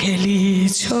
খেলিছো?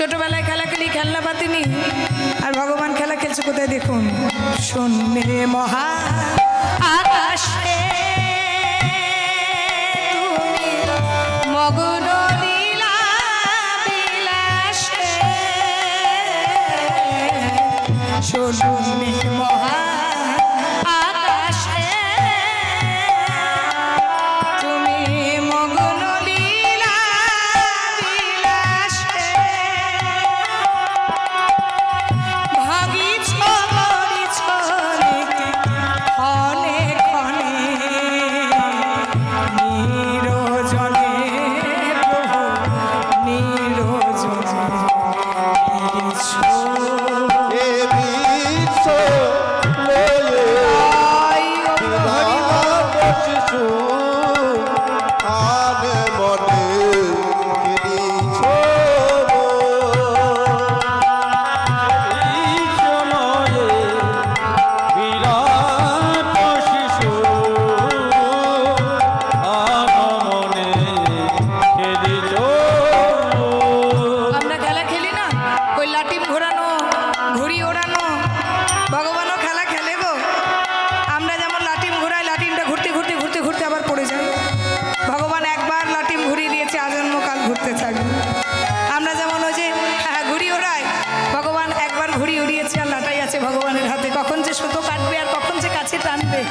ছোটবেলায় খেলা খেলি খেলনা পাতিনি। আর ভগবান খেলা খেলছে কোথায় দেখুন? শূন্যে মহা আকাশে।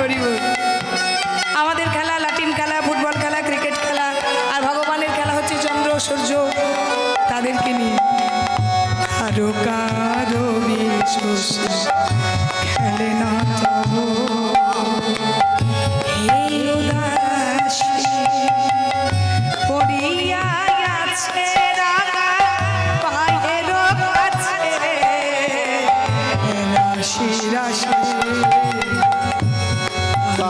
করিব আমাদের খেলা, লাটিন খেলা, ফুটবল খেলা, ক্রিকেট খেলা, আর ভগবানের খেলা হচ্ছে চন্দ্র, সূর্য, তাদেরকে নিয়ে। কারও কারও বিশ্বস্ত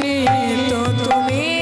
নিত তুমি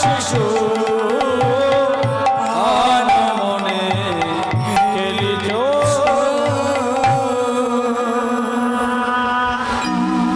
শিশু